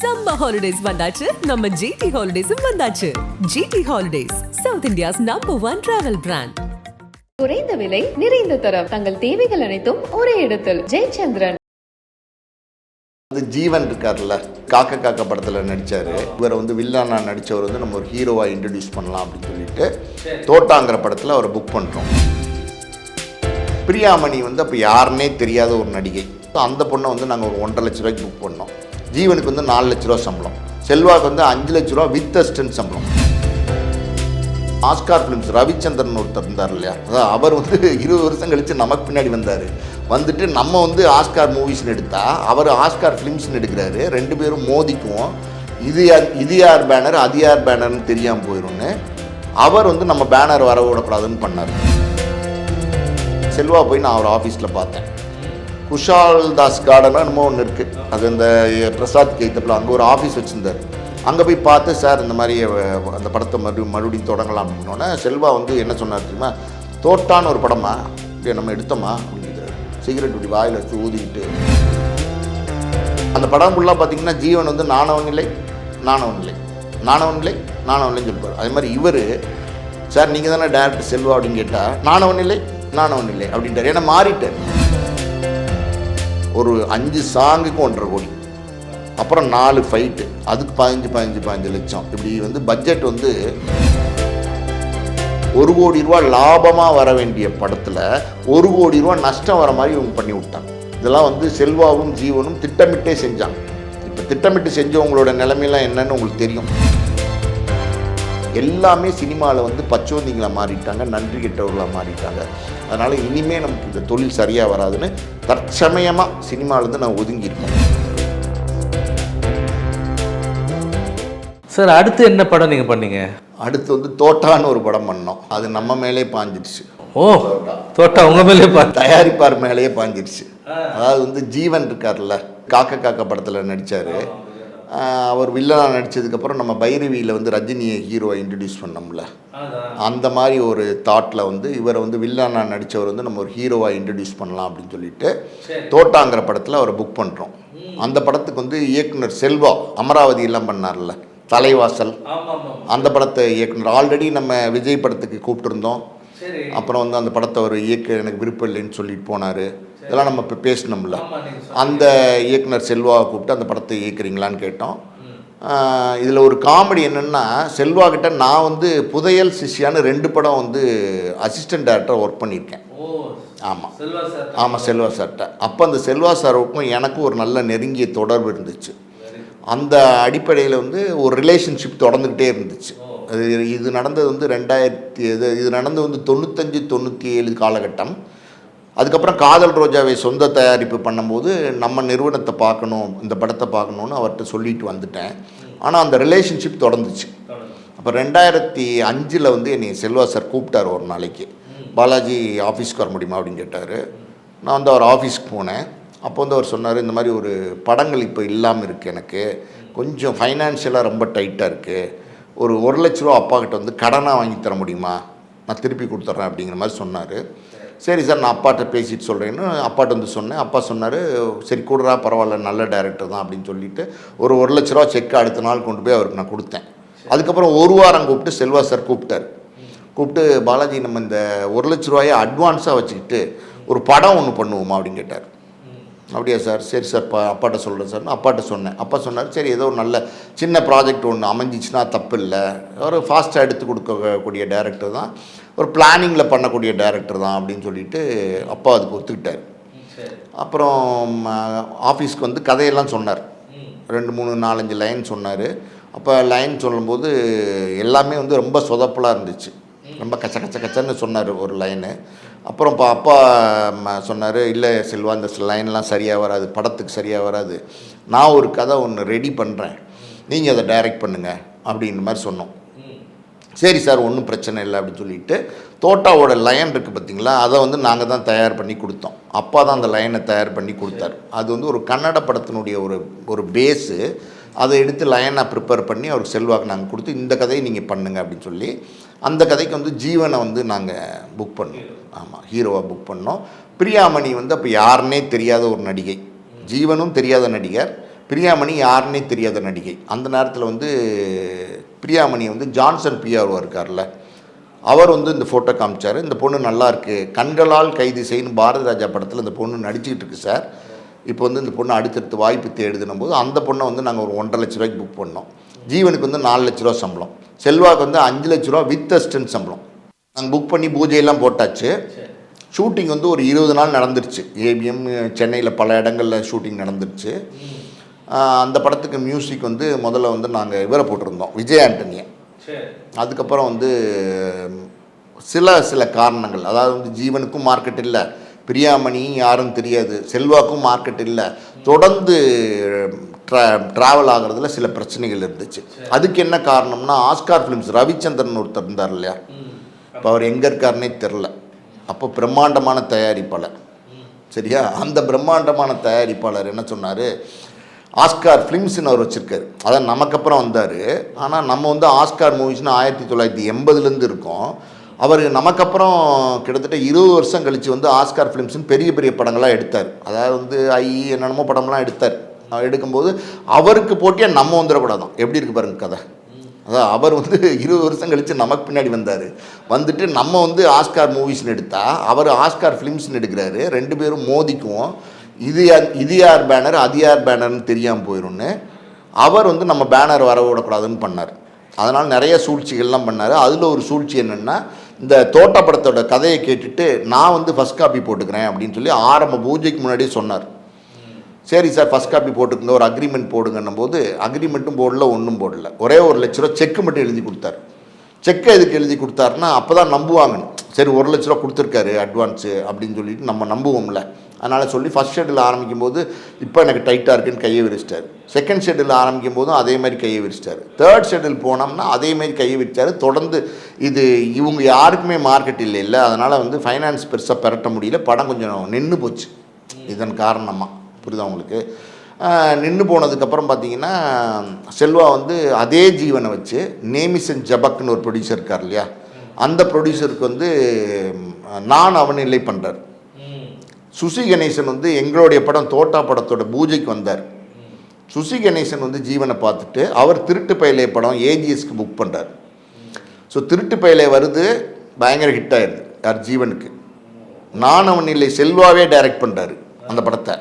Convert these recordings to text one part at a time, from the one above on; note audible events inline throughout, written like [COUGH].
Summer holidays வந்தாச்சு. நம்ம GT ஹாலிடேஸும் வந்தாச்சு. GT holidays south India's number one travel brand குறைந்த விலை நிறைந்த தரம். தங்கள் தேவைகள் அனைத்தும் ஒரே இடத்தில். ஜெயச்சந்திரன். வந்து ஜீவன் இருக்கார்ல. காக்க காக்க படத்தில் நடித்தார் இவரை வந்து வில்லானா நடித்தவர் வந்து நம்ம ஒரு ஹீரோவாக இன்ட்ரடியூஸ் பண்ணலாம் அப்படின்னு சொல்லிட்டு தோட்டாங்கிற படத்தில் அவரை புக் பண்ணுறோம் பிரியாமணி வந்து அப்போ யாருன்னே தெரியாத ஒரு நடிகை. அந்த பொண்ணை வந்து நாங்கள் ஒரு ஒன்றரை லட்ச ரூபாய்க்கு புக் பண்ணோம். ஜீவனுக்கு வந்து நாலு லட்ச ரூபா சம்பளம். செல்வாக்கு வந்து அஞ்சு லட்ச ரூபா வித் அசிஸ்டன்ட் சம்பளம். ஆஸ்கார் ஃபிலிம்ஸ் ரவிச்சந்திரன் ஒருத்தர் இருந்தார் இல்லையா? அதான் அவர் வந்து [LAUGHS] இருபது வருஷம் கழித்து நமக்கு பின்னாடி வந்தார். வந்துட்டு நம்ம வந்து ஆஸ்கார் மூவிஸ்னு எடுத்தால் அவர் ஆஸ்கார் ஃபிலிம்ஸ்னு எடுக்கிறாரு. ரெண்டு பேரும் மோதிக்குவோம். இது யார் இது யார் பேனர் அது யார் பேனர்னு தெரியாமல் போயிடும்னு அவர் வந்து நம்ம பேனர் வரவிடக்கூடாதுன்னு பண்ணார். செல்வா போய் நான் அவர் ஆஃபீஸில் பார்த்தேன். குஷால் தாஸ் கார்டனா என்னமோ ஒன்று இருக்குது அது இந்த பிரசாத் கேத்தப்பில் அங்கே ஒரு ஆஃபீஸ் வச்சுருந்தார். அங்கே போய் பார்த்து சார் இந்த மாதிரி அந்த படத்தை மறுபடியும் மறுபடியும் தொடங்கலாம். அப்படின்னோடனே செல்வா வந்து என்ன சொன்னார் தெரியுமா? தோட்டான்னு ஒரு படமா? இப்படி நம்ம எடுத்தோமா? அப்படின்னு சிகரெட் இப்படி வாயில் வச்சு ஊதிக்கிட்டு. அந்த படம் ஃபுல்லாக பார்த்தீங்கன்னா ஜீவன் வந்து நாணவன் நிலை நாணவன் நிலை நாணவன் நிலை நாணவன் இல்லைன்னு சொல்லுவார். அதே மாதிரி இவர் சார் நீங்கள் தானே டேரக்டர் செல்வா? அப்படின்னு கேட்டால் நாணவன் இல்லை நாணவன் இல்லை. அப்படின்ட்டார். ஏன்னா மாறிட்டார். ஒரு அஞ்சு சாங்குக்கு ஒன்றரை கோடி. அப்புறம் நாலு ஃபைட்டு அதுக்கு பதினஞ்சு பதினஞ்சு பதினஞ்சு லட்சம். இப்படி வந்து பட்ஜெட் வந்து ஒரு கோடி ரூபா லாபமாக வர வேண்டிய படத்தில் ஒரு கோடி ரூபா நஷ்டம் வர மாதிரி இவங்க பண்ணி விட்டாங்க. இதெல்லாம் வந்து செல்வாவும் ஜீவனும் திட்டமிட்டே செஞ்சாங்க. இப்போ திட்டமிட்டு செஞ்சவங்களோட நிலைமையெல்லாம் என்னன்னு உங்களுக்கு தெரியும். எல்லாமே சினிமாவில் வந்து பச்சோந்திங்களா மாறிட்டாங்க நன்றி கெட்டவர்களாக மாறிட்டாங்க. அதனால் இனிமேல் நமக்கு இந்த தொழில் சரியாக வராதுன்னு தற்சமயமாக சினிமாவிலேருந்து நான் ஒதுங்கியிருக்கேன். சார் அடுத்து என்ன படம் நீங்கள் பண்ணீங்க? அடுத்து வந்து தோட்டான்னு ஒரு படம் பண்ணோம். அது நம்ம மேலே பாஞ்சிடுச்சு ஓ தோட்டா உங்க மேலே பா தயாரிப்பார் மேலேயே பாஞ்சிடுச்சு அதாவது வந்து ஜீவன் இருக்கார்ல காக்க காக்க படத்தில் நடித்தார் அவர் வில்லனாக நடித்ததுக்கப்புறம் நம்ம பைரவியில் வந்து ரஜினியை ஹீரோவை இன்ட்ரடியூஸ் பண்ணோம்ல. அந்த மாதிரி ஒரு தாட்டில் வந்து இவரை வந்து வில்லனா நடித்தவர் வந்து நம்ம ஒரு ஹீரோவாக இன்ட்ரடியூஸ் பண்ணலாம் அப்படின்னு சொல்லிட்டு தோட்டாங்கிற படத்தில் அவரை புக் பண்ணுறோம் அந்த படத்துக்கு வந்து இயக்குனர் செல்வா அமராவதி எல்லாம் பண்ணார்ல. தலைவாசல். அந்த படத்தை இயக்குனர். ஆல்ரெடி நம்ம விஜய் படத்துக்கு கூப்பிட்டுருந்தோம். அப்புறம் வந்து அந்த படத்தை ஒரு இயக்க எனக்கு விருப்பம் இல்லைன்னு சொல்லிட்டு போனார். இதெல்லாம் நம்ம இப்போ பேசணும்ல. அந்த இயக்குனர் செல்வாவை கூப்பிட்டு அந்த படத்தை இயக்குறீங்களான்னு கேட்டோம். இதில் ஒரு காமெடி என்னென்னா செல்வா கிட்ட நான் வந்து புதையல் சிஷ்யான்னு ரெண்டு படம் வந்து அசிஸ்டன்ட் டேரக்டர் ஒர்க் பண்ணியிருக்கேன். ஆமாம் ஆமாம் செல்வா சார்கிட்ட அப்போ அந்த செல்வா சாருக்கும் எனக்கும் ஒரு நல்ல நெருங்கிய தொடர்பு இருந்துச்சு. அந்த அடிப்படையில் வந்து ஒரு ரிலேஷன்ஷிப் தொடர்ந்துக்கிட்டே இருந்துச்சு. அது இது நடந்தது வந்து ரெண்டாயிரத்தி இது இது நடந்து வந்து தொண்ணூத்தஞ்சு தொண்ணூற்றி ஏழு காலகட்டம். அதுக்கப்புறம் காதல் ரோஜாவை சொந்த தயாரிப்பு பண்ணும்போது நம்ம நிறுவனத்தை பார்க்கணும் இந்த படத்தை பார்க்கணுன்னு அவர்கிட்ட சொல்லிட்டு வந்துட்டேன். ஆனால் அந்த ரிலேஷன்ஷிப் தொடர்ந்துச்சு. அப்போ ரெண்டாயிரத்தி அஞ்சில் வந்து என்னை செல்வா சார் கூப்பிட்டார் ஒரு நாளைக்கு. பாலாஜி ஆஃபீஸ்க்கு வர முடியுமா அப்படின்னு கேட்டார். நான் வந்து அவர் ஆஃபீஸ்க்கு போனேன். அப்போ வந்து அவர் சொன்னார் இந்த மாதிரி ஒரு படங்கள் இப்போ இல்லாமல் இருக்குது எனக்கு. கொஞ்சம் ஃபைனான்ஷியலாக ரொம்ப டைட்டாக இருக்குது ஒரு ஒரு லட்ச ரூபா அப்பா கிட்ட வந்து கடனாக வாங்கி தர முடியுமா? நான் திருப்பி கொடுத்துட்றேன் அப்படிங்கிற மாதிரி சொன்னார். சரி சார் நான் அப்பாட்ட பேசிட்டு சொல்கிறேன்னு அப்பாட்ட வந்து சொன்னேன். அப்பா சொன்னார் சரி கூடுறா பரவாயில்ல நல்ல டைரக்டர் தான் அப்படின்னு சொல்லிட்டு ஒரு ஒரு லட்ச ரூபா செக் அடுத்த நாள் கொண்டு போய் அவருக்கு நான் கொடுத்தேன். அதுக்கப்புறம் ஒரு வாரம் கூப்பிட்டு செல்வா சார் கூப்பிட்டார். கூப்பிட்டு பாலாஜி நம்ம இந்த ஒரு லட்ச ரூபாயை அட்வான்ஸாக வச்சுக்கிட்டு ஒரு படம் ஒன்று பண்ணுவோமா? அப்படின்னு கேட்டார். அப்படியா சார்? சரி சார் பா அப்பாட்ட சொல்கிறேன் சார். அப்பாட்ட சொன்னேன். அப்பா சொன்னார் சரி ஏதோ ஒரு நல்ல சின்ன ப்ராஜெக்ட் ஒன்று அமைஞ்சிச்சுன்னா தப்பு இல்லை ஒரு ஃபாஸ்ட்டாக எடுத்து கொடுக்கக்கூடிய டேரக்டர் தான். ஒரு பிளானிங்கில் பண்ணக்கூடிய டேரக்டர் தான் அப்படின்னு சொல்லிட்டு அப்பா அதுக்கு ஒத்துக்கிட்டார். அப்புறம் ஆஃபீஸ்க்கு வந்து கதையெல்லாம் சொன்னார். ரெண்டு மூணு நாலஞ்சு லைன் சொன்னார். அப்போ லைன் சொல்லும்போது எல்லாமே வந்து ரொம்ப சொதப்பலாக இருந்துச்சு. ரொம்ப கச்ச கச்ச கச்சன்னு சொன்னார் ஒரு லைனு அப்புறம் இப்போ அப்பா சொன்னார் இல்லை செல்வா இந்த லைன்லாம் சரியாக வராது படத்துக்கு சரியாக வராது. நான் ஒரு கதை ஒன்று ரெடி பண்ணுறேன் நீங்கள் அதை டைரக்ட் பண்ணுங்கள் அப்படின்ற மாதிரி சொன்னோம். சரி சார் ஒன்றும் பிரச்சனை இல்லை. அப்படின்னு சொல்லிட்டு தோட்டாவோட லைன் இருக்குது பார்த்தீங்களா அதை வந்து நாங்கள் தான் தயார் பண்ணி கொடுத்தோம். அப்பா தான் அந்த லைனை தயார் பண்ணி கொடுத்தாரு. அது வந்து ஒரு கன்னட படத்தினுடைய ஒரு ஒரு பேஸு அதை எடுத்து லைனை ப்ரிப்பேர் பண்ணி அவருக்கு செல்வாக்கு நாங்கள் கொடுத்து இந்த கதையை நீங்கள் பண்ணுங்கள் அப்படின்னு சொல்லி அந்த கதைக்கு வந்து ஜீவனை வந்து நாங்கள் புக் பண்ணோம். ஆமாம் ஹீரோவாக புக் பண்ணோம். பிரியாமணி வந்து அப்போ யாருன்னே தெரியாத ஒரு நடிகை. ஜீவனும் தெரியாத நடிகர். பிரியாமணி யாருன்னே தெரியாத நடிகை. அந்த நேரத்தில் வந்து பிரியாமணி வந்து ஜான்சன் பிஆர்ஓ இருக்கார்ல அவர் வந்து இந்த ஃபோட்டோ காமிச்சார். இந்த பொண்ணு நல்லா இருக்குது கண்களால் கைது செய்யணும் பாரதி ராஜா படத்தில் இந்த பொண்ணு நடிச்சுக்கிட்டு இருக்கு சார். இப்போ வந்து இந்த பொண்ணு அடுத்தடுத்து வாய்ப்பு தேடுதுனும் போது அந்த பொண்ணை வந்து நாங்கள் ஒரு ஒன்றரை லட்ச ரூபாய்க்கு புக் பண்ணோம். ஜீவனுக்கு வந்து நாலு லட்ச ரூபா சம்பளம். செல்வாக்கு வந்து அஞ்சு லட்ச ரூபா வித் அஸ்டன் சம்பளம். நாங்கள் புக் பண்ணி பூஜையெல்லாம் போட்டாச்சு. ஷூட்டிங் வந்து ஒரு இருபது நாள் நடந்துருச்சு. ஏபிஎம் சென்னையில் பல இடங்களில் ஷூட்டிங் நடந்துருச்சு. அந்த படத்துக்கு மியூசிக் வந்து முதல்ல வந்து நாங்கள் இவரை போட்டிருந்தோம் விஜய் ஆண்டனியை. அதுக்கப்புறம் வந்து சில சில காரணங்கள். அதாவது வந்து ஜீவனுக்கும் மார்க்கெட் இல்லை. பிரியாமணி யாரும் தெரியாது. செல்வாக்கும் மார்க்கெட் இல்லை. தொடர்ந்து ட்ரா ட்ராவல் ஆகிறதுல சில பிரச்சனைகள் இருந்துச்சு. அதுக்கு என்ன காரணம்னா ஆஸ்கார் ஃபிலிம்ஸ் ரவிச்சந்திரன் ஒருத்தர் இருந்தார் இல்லையா? இப்போ அவர் எங்கே இருக்காருன்னே தெரில அப்போ பிரம்மாண்டமான தயாரிப்பாளர். சரியா? அந்த பிரம்மாண்டமான தயாரிப்பாளர் என்ன சொன்னார்? ஆஸ்கார் ஃபிலிம்ஸ்னு அவர் வச்சுருக்காரு. அதான் நமக்கு அப்புறம் வந்தார். ஆனால் நம்ம வந்து ஆஸ்கார் மூவிஸ்னு ஆயிரத்தி தொள்ளாயிரத்தி எண்பதுலேருந்து இருக்கோம். அவர் நமக்கு அப்புறம் கிட்டத்தட்ட இருபது வருஷம் கழித்து வந்து ஆஸ்கார் ஃபிலிம்ஸ்னு பெரிய பெரிய படங்களாக எடுத்தார். அதாவது வந்து ஐ என்னென்னமோ படம்லாம் எடுத்தார். எடுக்கும்போது அவருக்கு போட்டியாக நம்ம வந்துடக்கூடாதான் எப்படி இருக்கு பாருங்க கதை. அதான் அவர் வந்து இருபது வருஷம் கழித்து நமக்கு பின்னாடி வந்தார். வந்துட்டு நம்ம வந்து ஆஸ்கார் மூவிஸ்னு எடுத்தால் அவர் ஆஸ்கார் ஃபிலிம்ஸ்னு எடுக்கிறாரு. ரெண்டு பேரும் மோதிக்குவோம். இது யார் இது யார் பேனர் அது யார் பேனர்னு தெரியாமல் போயிடும்னு அவர் வந்து நம்ம பேனர் வர விடக்கூடாதுன்னு பண்ணார். அதனால் நிறைய சூழ்ச்சிகள்லாம் பண்ணார். அதில் ஒரு சூழ்ச்சி என்னென்னா இந்த தோட்டப்படத்தோட கதையை கேட்டுட்டு நான் வந்து ஃபஸ்ட் காப்பி போட்டுக்கிறேன் அப்படின்னு சொல்லி ஆரம்ப பூஜைக்கு முன்னாடியே சொன்னார். சரி சார் ஃபஸ்ட் காப்பி போட்டுக்கங்க ஒரு அக்ரிமெண்ட் போடுங்கன்னும் போது அக்ரிமெண்ட்டும் போடல ஒன்றும் போடல. ஒரே ஒரு லட்ச ரூபா செக்கு மட்டும் எழுதி கொடுத்தாரு. செக்கை எதுக்கு எழுதி கொடுத்தாருன்னா அப்போ தான் நம்புவாங்கன்னு. சரி ஒரு லட்ச ரூபா கொடுத்துருக்காரு அட்வான்ஸு அப்படின்னு சொல்லிட்டு நம்ம நம்புவோம்ல. அதனால் சொல்லி ஃபஸ்ட் ஷெட்டில் ஆரம்பிக்கும் போது இப்போ எனக்கு டைட்டாக இருக்குன்னு கையை விரிச்சிட்டார். செகண்ட் ஷெட்டில் ஆரம்பிக்கும் போதும் அதே மாதிரி கையை விரிச்சிட்டார். தேர்ட் ஷெட்டில் போனோம்னா அதே மாதிரி கையை விரிச்சாரு தொடர்ந்து இது இவங்க யாருக்குமே மார்க்கெட் இல்லை இல்லை அதனால் வந்து ஃபைனான்ஸ் பெருசாக பெரட்ட முடியல. படம் கொஞ்சம் நின்று போச்சு. இதன் காரணமாக புரியுதா உங்களுக்கு? நின்று போனதுக்கப்புறம் பார்த்தீங்கன்னா செல்வா வந்து அதே ஜீவனை வச்சு நேமிசன் ஜபக்னு ஒரு ப்ரொடியூசர் இருக்கார் இல்லையா? அந்த ப்ரொடியூசருக்கு வந்து நான் அவன் இல்லை பண்ணுறார் சுசி கணேசன் வந்து எங்களுடைய படம் தோட்டா படத்தோட பூஜைக்கு வந்தார். சுசி கணேசன் வந்து ஜீவனை பார்த்துட்டு அவர் திருட்டு பயலே படம் ஏஜிஎஸ்க்கு புக் பண்ணுறார் ஸோ திருட்டு பயலே வருது பயங்கர ஹிட் ஆயிடுது யார்? ஜீவனுக்கு. நான் அவன் இல்லை செல்வாவே டைரக்ட் பண்ணுறாரு அந்த படத்தை.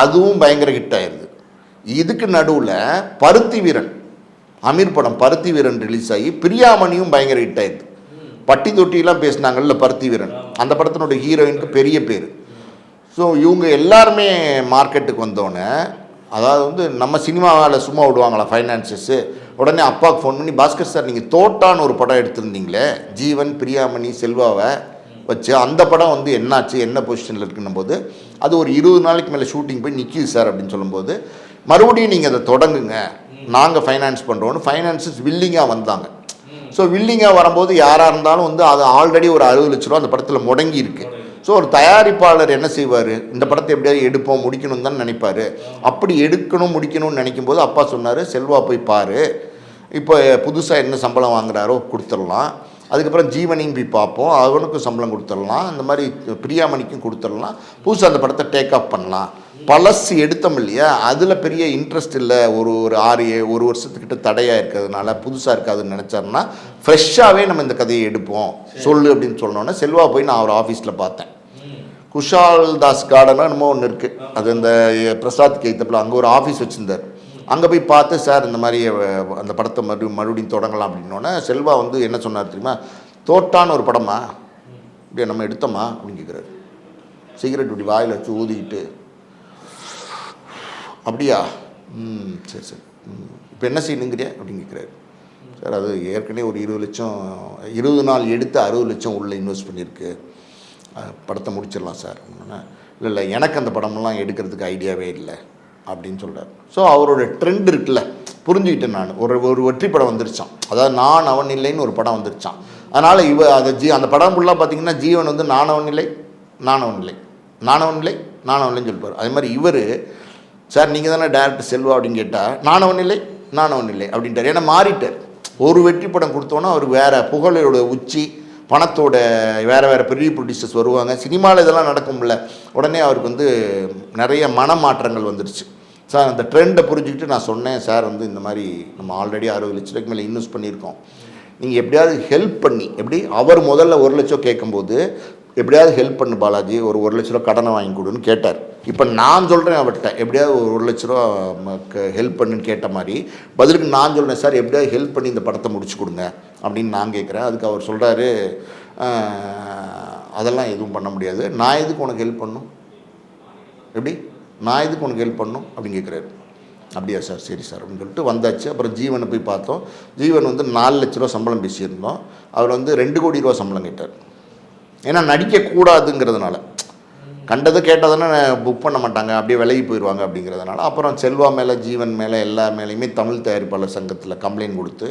அதுவும் பயங்கர ஹிட் ஆயிடுது இதுக்கு நடுவில் பருத்தி வீரன் அமீர் படம் பருத்தி வீரன் ரிலீஸ் ஆகி பிரியாமணியும் பயங்கர ஹிட் ஆயிடுது பட்டி தொட்டிலாம் பேசினாங்கல்ல பருத்தி வீரன். அந்த படத்தினுடைய ஹீரோயினுக்கு பெரிய பேர். ஸோ இவங்க எல்லாருமே மார்க்கெட்டுக்கு வந்தோடனே அதாவது வந்து நம்ம சினிமாவில் சும்மா விடுவாங்களா ஃபைனான்சஸ்ஸு உடனே அப்பாவுக்கு ஃபோன் பண்ணி பாஸ்கர் சார் நீங்கள் தோட்டான்னு ஒரு படம் எடுத்திருந்தீங்களே ஜீவன் பிரியாமணி செல்வாவை வச்சு அந்த படம் வந்து என்னாச்சு என்ன பொசிஷனில் இருக்குன்னும் போது அது ஒரு இருபது நாளைக்கு மேலே ஷூட்டிங் போய் நிற்கிது சார் அப்படின்னு சொல்லும்போது மறுபடியும் நீங்கள் அதை தொடங்குங்க. நாங்கள் ஃபைனான்ஸ் பண்ணுறோன்னு ஃபைனான்சஸ் வில்லிங்காக வந்தாங்க. ஸோ வில்லிங்காக வரும்போது யாராக இருந்தாலும் வந்து அது ஆல்ரெடி ஒரு அறுபது லட்ச ரூபா அந்த படத்தில் முடங்கி இருக்கு. ஸோ ஒரு தயாரிப்பாளர் என்ன செய்வார்? இந்த படத்தை எப்படியாவது எடுப்போம் முடிக்கணும் தான் நினைப்பார். அப்படி எடுக்கணும் முடிக்கணும்னு நினைக்கும் போது அப்பா சொன்னார் செல்வா போய் பாரு. இப்போ புதுசாக என்ன சம்பளம் வாங்குறாரோ கொடுத்துடலாம். அதுக்கப்புறம் ஜீவனையும் போய் பார்ப்போம். அவனுக்கும் சம்பளம் கொடுத்துடலாம். இந்த மாதிரி பிரியாமணிக்கும் கொடுத்துடலாம். புதுசாக அந்த படத்தை டேக் ஆஃப் பண்ணலாம். பழசு எடுத்தோம் இல்லையா? அதில் பெரிய இன்ட்ரெஸ்ட் இல்லை. ஒரு ஒரு ஆறு ஒரு வருஷத்துக்கிட்ட தடையாக இருக்கிறதுனால புதுசாக இருக்காதுன்னு நினச்சாருன்னா ஃப்ரெஷ்ஷாகவே நம்ம இந்த கதையை எடுப்போம். சொல்லு அப்படின்னு சொன்னோன்னே செல்வா போய் நான் அவர் ஆஃபீஸில் பார்த்தேன். குஷால் தாஸ் கார்டனோ என்னமோ ஒன்று இருக்குது அது இந்த பிரசாத் கேத்தப்பில் அங்கே ஒரு ஆஃபீஸ் வச்சுருந்தார். அங்கே போய் பார்த்து சார் இந்த மாதிரி அந்த படத்தை மறுபடியும் மறுபடியும் தொடங்கலாம். அப்படின்னோடனே செல்வா வந்து என்ன சொன்னார் தெரியுமா? தோட்டான்னு ஒரு படமா? இப்படியே நம்ம எடுத்தோமா? அப்படின்னு கேட்குறாரு சிகரெட் இப்படி வாயில் வச்சு ஊதிக்கிட்டு அப்படியா? ம் சரி சரி. ம் இப்போ என்ன செய்யணுங்கிறியா அப்படின்னு கேட்குறாரு சார் அது ஏற்கனவே ஒரு இருபது லட்சம் இருபது நாள் எடுத்து அறுபது லட்சம் உள்ளே இன்வெஸ்ட் பண்ணியிருக்கு படத்தை முடிச்சிடலாம் சார். இல்லை இல்லை எனக்கு அந்த படமெல்லாம் எடுக்கிறதுக்கு ஐடியாவே இல்லை. அப்படின்னு சொல்கிறார் ஸோ அவரோட ட்ரெண்ட் இருக்குல்ல புரிஞ்சுக்கிட்டேன் நான். ஒரு ஒரு வெற்றி படம் வந்துருச்சான் அதாவது நான் அவன் இல்லைன்னு ஒரு படம் வந்துருச்சான் அதனால் இவ அதை ஜீ அந்த படம் ஃபுல்லாக பார்த்தீங்கன்னா ஜீவன் வந்து நானவன் இல்லை நானவன் இல்லை. நானவன் இல்லை நானவன் இல்லைன்னு சொல்லுவார் அதே மாதிரி இவர் சார் நீங்கள் தானே டேரக்டர் செல்வா? அப்படின்னு கேட்டால் நானவன் இல்லை நானவன் இல்லை அப்படின்ட்டார். ஏன்னா மாறிட்டார். ஒரு வெற்றி படம் கொடுத்தோன்னா அவர் வேறு புகழோட உச்சி பணத்தோட வேறு வேறு பெரிய ப்ரொடியூசர்ஸ் வருவாங்க. சினிமாவில் இதெல்லாம் நடக்கும்ல. உடனே அவருக்கு வந்து நிறைய மனமாற்றங்கள் வந்துடுச்சு சார் அந்த ட்ரெண்டை புரிஞ்சுக்கிட்டு நான் சொன்னேன் சார் வந்து இந்த மாதிரி நம்ம ஆல்ரெடி அறுபது லட்ச ரூபாய்க்கு மேலே இன்வெஸ்ட் பண்ணியிருக்கோம். நீங்கள் எப்படியாவது ஹெல்ப் பண்ணி எப்படி? அவர் முதல்ல ஒரு லட்சம் கேட்கும்போது எப்படியாவது ஹெல்ப் பண்ணு பாலாஜி ஒரு ஒரு லட்ச ரூபா கடனை வாங்கி கொடுன்னு கேட்டார். இப்போ நான் சொல்கிறேன் அவர்கிட்ட எப்படியாவது ஒரு ஒரு லட்ச ரூபா ஹெல்ப் பண்ணுன்னு கேட்ட மாதிரி பதிலுக்கு நான் சொல்கிறேன் சார் எப்படியாவது ஹெல்ப் பண்ணி இந்த படத்தை முடிச்சு கொடுங்க. அப்படின்னு நான் கேட்குறேன். அதுக்கு அவர் சொல்கிறாரு அதெல்லாம் எதுவும் பண்ண முடியாது. நான் எதுக்கு உனக்கு ஹெல்ப் பண்ணும்? எப்படி? நான் எதுக்கு உனக்கு ஹெல்ப் பண்ணும்? அப்படின்னு கேட்குறாரு. அப்படியா சார் சரி சார் அப்படின்னு சொல்லிட்டு வந்தாச்சு. அப்புறம் ஜீவனை போய் பார்த்தோம். ஜீவன் வந்து நாலு லட்ச ரூபா சம்பளம் பேசியிருந்தோம். அவர் வந்து ரெண்டு கோடி ரூபா சம்பளம் கேட்டார். ஏன்னா நடிக்கக்கூடாதுங்கிறதுனால. கண்டது கேட்டதுன்னா புக் பண்ண மாட்டாங்க. அப்படியே விலகி போயிடுவாங்க அப்படிங்கிறதுனால. அப்புறம் செல்வா மேலே ஜீவன் மேலே எல்லா மேலேயுமே தமிழ் தயாரிப்பாளர் சங்கத்தில் கம்ப்ளைண்ட் கொடுத்து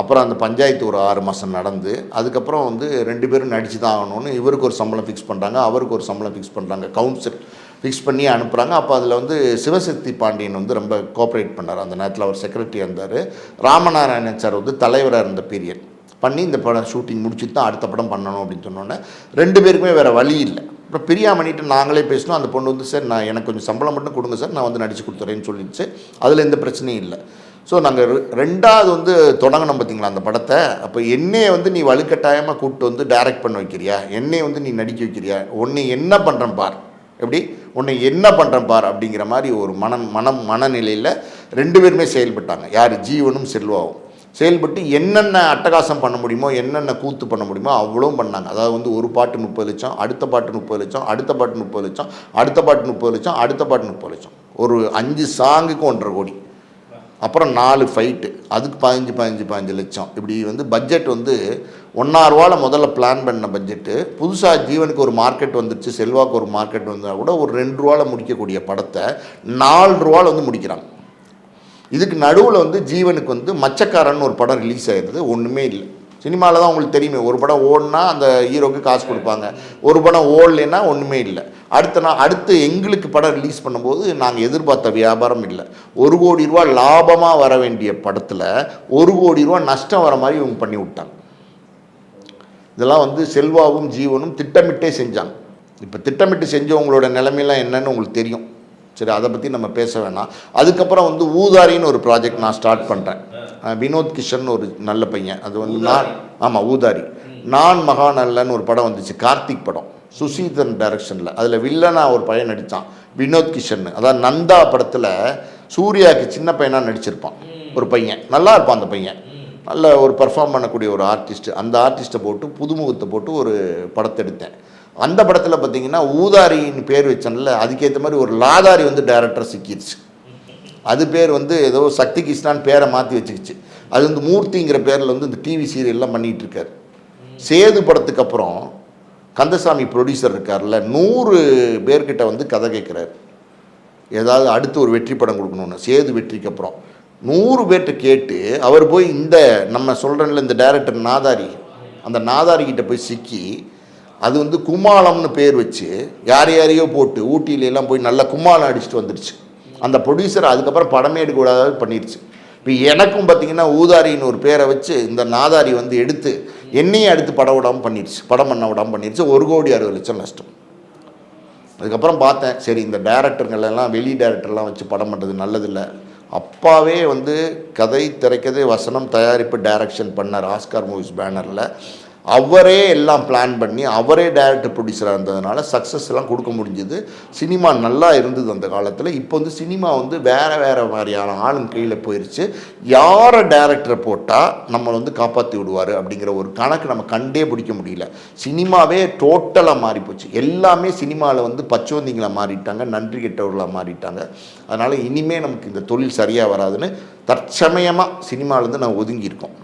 அப்புறம் அந்த பஞ்சாயத்து ஒரு ஆறு மாதம் நடந்து அதுக்கப்புறம் வந்து ரெண்டு பேரும் நடித்து தான் ஆகணும்னு இவருக்கு ஒரு சம்பளம் ஃபிக்ஸ் பண்ணுறாங்க அவருக்கு ஒரு சம்பளம் ஃபிக்ஸ் பண்ணுறாங்க கவுன்சில் ஃபிக்ஸ் பண்ணி அனுப்புகிறாங்க அப்போ அதில் வந்து சிவசக்தி பாண்டியன் வந்து ரொம்ப கோஆப்ரேட் பண்ணார். அந்த நேரத்தில் அவர் செக்ரட்டரி இருந்தார். ராமநாராயணன் சார் வந்து தலைவராக இருந்த பீரியட் பண்ணி இந்த படம் ஷூட்டிங் முடிச்சுட்டு தான் அடுத்த படம் பண்ணணும் அப்படின்னு சொன்னோன்னே ரெண்டு பேருக்குமே வேறு வழி இல்லை. அப்புறம் பிரியாமணிட்டு நாங்களே பேசினோம். அந்த பொண்ணு வந்து சார் நான் எனக்கு கொஞ்சம் சம்பளம் மட்டும் கொடுங்க சார். நான் வந்து நடிச்சு கொடுத்துறேன்னு சொல்லிடுச்சு. அதில் எந்த பிரச்சனையும் இல்லை. ஸோ நாங்கள் ரெண்டாவது வந்து தொடங்கினோம் பார்த்தீங்களா அந்த படத்தை? அப்போ என்னையை வந்து நீ வலுக்கட்டாயமாக கூப்பிட்டு வந்து டைரக்ட் பண்ண வைக்கிறியா? என்னையை வந்து நீ நடிக்க வைக்கிறியா? உன்னை என்ன பண்ணுறேன் பார்? எப்படி? உன்னை என்ன பண்ணுறேன் பார்? அப்படிங்கிற மாதிரி ஒரு மனம் மனம் மனநிலையில் ரெண்டு பேருமே செயல்பட்டாங்க. யார்? ஜீவனும் செல்வாவும். செயல்பட்டு என்னென்ன அட்டகாசம் பண்ண முடியுமோ என்னென்ன கூத்து பண்ண முடியுமோ அவ்வளோவும் பண்ணாங்க. அதாவது வந்து ஒரு பாட்டு முப்பது லட்சம் அடுத்த பாட்டு முப்பது லட்சம் அடுத்த பாட்டு முப்பது லட்சம் அடுத்த பாட்டு முப்பது லட்சம் அடுத்த பாட்டு முப்பது லட்சம். ஒரு அஞ்சு சாங்குக்கு ஒன்றரை கோடி. அப்புறம் நாலு ஃபைட்டு அதுக்கு பதினஞ்சு பதினஞ்சு பதினஞ்சு லட்சம். இப்படி வந்து பட்ஜெட் வந்து ஒன்றாயிரரூவாவில் முதல்ல பிளான் பண்ண பட்ஜெட்டு புதுசாக ஜீவனுக்கு ஒரு மார்க்கெட் வந்துருச்சு செல்வாக்கு ஒரு மார்க்கெட் வந்தால் கூட ஒரு ரெண்டு ரூபாவில் முடிக்கக்கூடிய படத்தை நாலு ரூபாவில் வந்து முடிக்கிறாங்க இதுக்கு நடுவில் வந்து ஜீவனுக்கு வந்து மச்சக்காரன் ஒரு படம் ரிலீஸ் ஆகிடுது ஒன்றுமே இல்லை. சினிமாவில் தான் உங்களுக்கு தெரியுமே. ஒரு படம் ஓடுனா அந்த ஹீரோக்கு காசு கொடுப்பாங்க. ஒரு படம் ஓடலைன்னா ஒன்றுமே இல்லை. அடுத்த நாள் அடுத்து எங்களுக்கு படம் ரிலீஸ் பண்ணும்போது நாங்கள் எதிர்பார்த்த வியாபாரம் இல்லை. ஒரு கோடி ரூபா லாபமாக வர வேண்டிய படத்தில் ஒரு கோடி ரூபா நஷ்டம் வர மாதிரி இவங்க பண்ணி விட்டாங்க. இதெல்லாம் வந்து செல்வாவும் ஜீவனும் திட்டமிட்டே செஞ்சாங்க. இப்போ திட்டமிட்டு செஞ்சவங்களோட நிலைமையெல்லாம் என்னன்னு உங்களுக்கு தெரியும். சரி அதை பற்றி நம்ம பேச வேணாம். அதுக்கப்புறம் வந்து ஊதாரின்னு ஒரு ப்ராஜெக்ட் நான் ஸ்டார்ட் பண்ணுறேன் வினோத் கிஷன் ஒரு நல்ல பையன். அது வந்து நான் ஆமாம் ஊதாரி. நான் மகாநல்லன்னு ஒரு படம் வந்துச்சு கார்த்திக் படம். சுசீதன் டைரக்ஷனில் அதில் வில்லனாக ஒரு பையன் நடித்தான் வினோத் கிஷன் அதாவது நந்தா படத்தில் சூர்யாவுக்கு சின்ன பையனாக நடிச்சிருப்பான். ஒரு பையன். நல்லா இருப்பான் அந்த பையன். நல்ல ஒரு பெர்ஃபார்ம் பண்ணக்கூடிய ஒரு ஆர்டிஸ்ட் அந்த ஆர்டிஸ்ட்டை போட்டு புதுமுகத்தை போட்டு ஒரு படத்தை எடுத்தேன். அந்த படத்தில் பார்த்தீங்கன்னா ஊதாரின்னு பேர் வச்சேன்ல அதுக்கேற்ற மாதிரி ஒரு லாதாரி வந்து டேரக்டர் சிக்கிடுச்சு அது பேர் வந்து ஏதோ சக்தி கிருஷ்ணான்னு பேரை மாற்றி வச்சுக்கிச்சு. அது வந்து மூர்த்திங்கிற பேரில் வந்து இந்த டிவி சீரியல்லாம் பண்ணிகிட்டு இருக்காரு. சேது படத்துக்கு அப்புறம் கந்தசாமி ப்ரொடியூசர் இருக்கார்ல நூறு பேர்கிட்ட வந்து கதை கேட்குறாரு. ஏதாவது அடுத்து ஒரு வெற்றி படம் கொடுக்கணும்னு சேது வெற்றிக்கு அப்புறம். நூறு பேர்கிட்ட கேட்டு அவர் போய் இந்த நம்ம சொல்கிறேன்ல இந்த டைரக்டர் நாதாரி அந்த நாதாரிக்கிட்ட போய் சிக்கி அது வந்து குமாலம்னு பேர் வச்சு யார் யாரையோ போட்டு ஊட்டியில எல்லாம் போய் நல்லா கும்மாலம் அடிச்சுட்டு வந்துடுச்சு அந்த ப்ரொடியூசர் அதுக்கப்புறம் படமே எடுக்கக்கூடாது பண்ணிடுச்சு இப்போ எனக்கும் பார்த்தீங்கன்னா ஊதாரின்னு ஒரு பேரை வச்சு இந்த நாதாரி வந்து எடுத்து என்னையும் அடுத்து படம் விடாமல் பண்ணிடுச்சு. படம் பண்ண விடாமல் பண்ணிடுச்சு. ஒரு கோடி அறுபது லட்சம் நஷ்டம். அதுக்கப்புறம் பார்த்தேன் சரி இந்த டேரக்டருங்களெல்லாம் வெளி டேரக்டர்லாம் வச்சு படம் பண்ணுறது நல்லதில்லை. அப்பாவே வந்து கதை திரைக்கதை வசனம் தயாரிப்பு டைரக்ஷன் பண்ணார். ஆஸ்கார் மூவிஸ் பேனரில் அவரே எல்லாம் பிளான் பண்ணி அவரே டைரக்டர் ப்ரொடியூசராக இருந்ததுனால சக்ஸஸ் எல்லாம் கொடுக்க முடிஞ்சது. சினிமா நல்லா இருந்தது அந்த காலத்தில். இப்போ வந்து சினிமா வந்து வேறு வேறு மாதிரியான ஆளும் கீழே போயிடுச்சு யாரை டேரக்டரை போட்டால் நம்மளை வந்து காப்பாற்றி விடுவார் அப்படிங்கிற ஒரு கணக்கு நம்ம கண்டே பிடிக்க முடியல. சினிமாவே டோட்டலாக மாறி போச்சு. எல்லாமே சினிமாவில் வந்து பச்சோந்திங்களை மாறிட்டாங்க நன்றி கெட்டவர்களாக மாறிட்டாங்க. அதனால் இனிமே நமக்கு இந்த தொழில் சரியாக வராதுன்னு தற்சமயமாக சினிமாவிலேருந்து நான் ஒதுங்கியிருக்கோம்.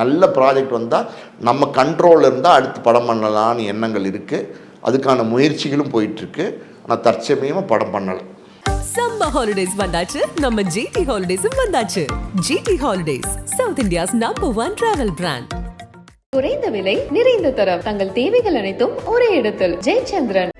நல்ல ப்ராஜெக்ட் வந்தால் நம்ம கண்ட்ரோலில் இருந்தால் அடுத்து படம் பண்ணலான்னு எண்ணங்கள் இருக்குது அதுக்கான முயற்சிகளும் போயிட்டுருக்கு. ஆனால் தற்சமயமாக படம் பண்ணலை. சம்மர் ஹாலிடேஸ் வந்தாச்சு. நம்ம ஜிடி ஹாலிடேஸும் வந்தாச்சு. GT holidays south India's number one travel brand குறைந்த விலை நிறைந்த தரம். தங்கள் தேவைகள் அனைத்தும் ஒரே இடத்தில். ஜெயச்சந்திரன்.